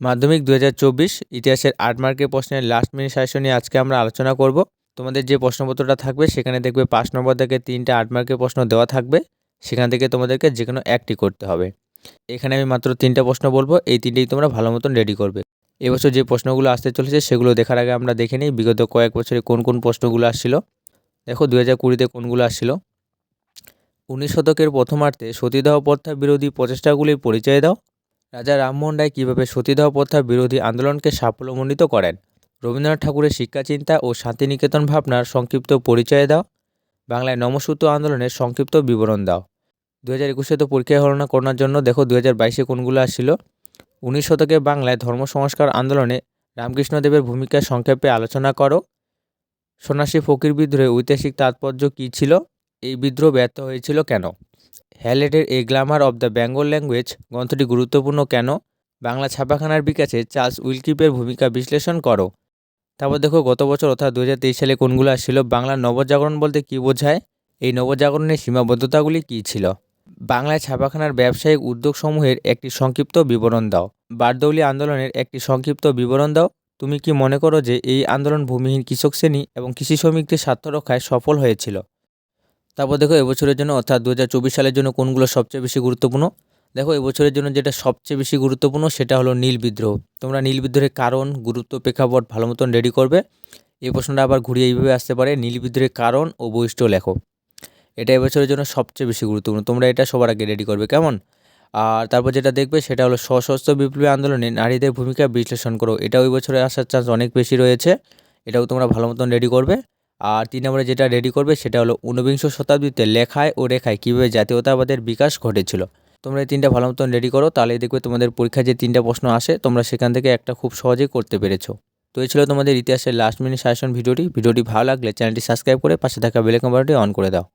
মাধ্যমিক দু হাজার চব্বিশ ইতিহাসের আট মার্কের প্রশ্নের লাস্ট মিনিট সাজেশন নিয়ে আজকে আমরা আলোচনা করব। তোমাদের যে প্রশ্নপত্রটা থাকবে, সেখানে দেখবে পাঁচ নম্বর থেকে তিনটে আট মার্কের প্রশ্ন দেওয়া থাকবে। সেখান থেকে তোমাদেরকে যে কোনো একটি করতে হবে। এখানে আমি মাত্র তিনটা প্রশ্ন বলব। এই তিনটেই তোমরা ভালো মতন রেডি করবে। এবছর যে প্রশ্নগুলো আসতে চলেছে, সেগুলো দেখার আগে আমরা দেখে নিই বিগত কয়েক বছরে কোন কোন প্রশ্নগুলো আসছিল। দেখো দু হাজার কুড়িতে কোনগুলো আসছিল। উনিশ শতকের প্রথমার্ধে সতীদাহ প্রথা বিরোধী প্রচেষ্টাগুলির পরিচয় দাও। রাজা রামমোহন রায় কীভাবে সতীদাহ প্রথা বিরোধী আন্দোলনকে সাফল্যমণ্ডিত করেন? রবীন্দ্রনাথ ঠাকুরের শিক্ষাচিন্তা ও শান্তিনিকেতন ভাবনার সংক্ষিপ্ত পরিচয় দাও। বাংলায় নমসূত্র আন্দোলনের সংক্ষিপ্ত বিবরণ দাও। দু হাজার একুশে তো পরীক্ষা হল না করোনার জন্য, দেখো দু হাজার বাইশে কোনগুলো আসছিল উনিশ শতকে বাংলায় ধর্ম সংস্কার আন্দোলনে রামকৃষ্ণদেবের ভূমিকা সংক্ষেপে আলোচনা করো। সন্ন্যাসী ফকির বিদ্রোহে ঐতিহাসিক তাৎপর্য কী ছিল? এই বিদ্রোহ ব্যর্থ হয়েছিল কেন? হ্যালেটের a grammar of the Bengal language গ্রন্থটি গুরুত্বপূর্ণ কেন? বাংলা ছাপাখানার বিকাশে চার্লস উইলকিপের ভূমিকা বিশ্লেষণ করো। তারপর দেখো, গত বছর অর্থাৎ দু হাজার তেইশ সালে কোনগুলো আসছিল? বাংলার নবজাগরণ বলতে কী বোঝায়? এই নবজাগরণের সীমাবদ্ধতাগুলি কী ছিল? বাংলায় ছাপাখানার ব্যবসায়িক উদ্যোগসমূহের একটি সংক্ষিপ্ত বিবরণ দাও। বারদৌলি আন্দোলনের একটি সংক্ষিপ্ত বিবরণ দাও। তুমি কি মনে করো যে এই আন্দোলন ভূমিহীন কৃষক শ্রেণি এবং কৃষি শ্রমিকদের স্বার্থ রক্ষায় সফল হয়েছিল? তারপর দেখো, এবছরের জন্য, অর্থাৎ দু হাজার চব্বিশ সালের জন্য কোনগুলো সবচেয়ে বেশি গুরুত্বপূর্ণ? দেখো, এবছরের জন্য যেটা সবচেয়ে বেশি গুরুত্বপূর্ণ, সেটা হলো নীল বিদ্রোহ। তোমরা নীল বিদ্রোহের কারণ, গুরুত্ব, প্রেক্ষাপট ভালো মতন রেডি করবে। এই প্রশ্নটা আবার ঘুরিয়ে এইভাবে আসতে পারে, নীল বিদ্রোহের কারণ ও বৈশিষ্ট্য লেখো। এটা এবছরের জন্য সবচেয়ে বেশি গুরুত্বপূর্ণ, তোমরা এটা সবার আগে রেডি করবে, কেমন? আর তারপর যেটা দেখবে, সেটা হলো সশস্ত্র বিপ্লবী আন্দোলনে নারীদের ভূমিকা বিশ্লেষণ করো। এটাও ওই বছরে আসার চান্স অনেক বেশি রয়েছে, এটাও তোমরা ভালো মতন রেডি করবে। আর তিন নম্বরে যেটা রেডি করবে সেটা হলো ঊনবিংশ শতাব্দীতে লেখায় ও রেখায় কীভাবে জাতীয়তাবাদের বিকাশ ঘটেছিল। তোমরা এই তিনটা ভালো মতন রেডি করো তাহলে দেখবে তোমাদের পরীক্ষায় যে তিনটা প্রশ্ন আসে, তোমরা সেখান থেকে একটা খুব সহজেই করতে পেরেছ। তো এই ছিল তোমাদের ইতিহাসের লাস্ট মিনিট সাজেশন ভিডিওটি। ভিডিওটি ভালো লাগলে চ্যানেলটি সাবস্ক্রাইব করে পাশে থাকা বেলেকন অন করে দাও।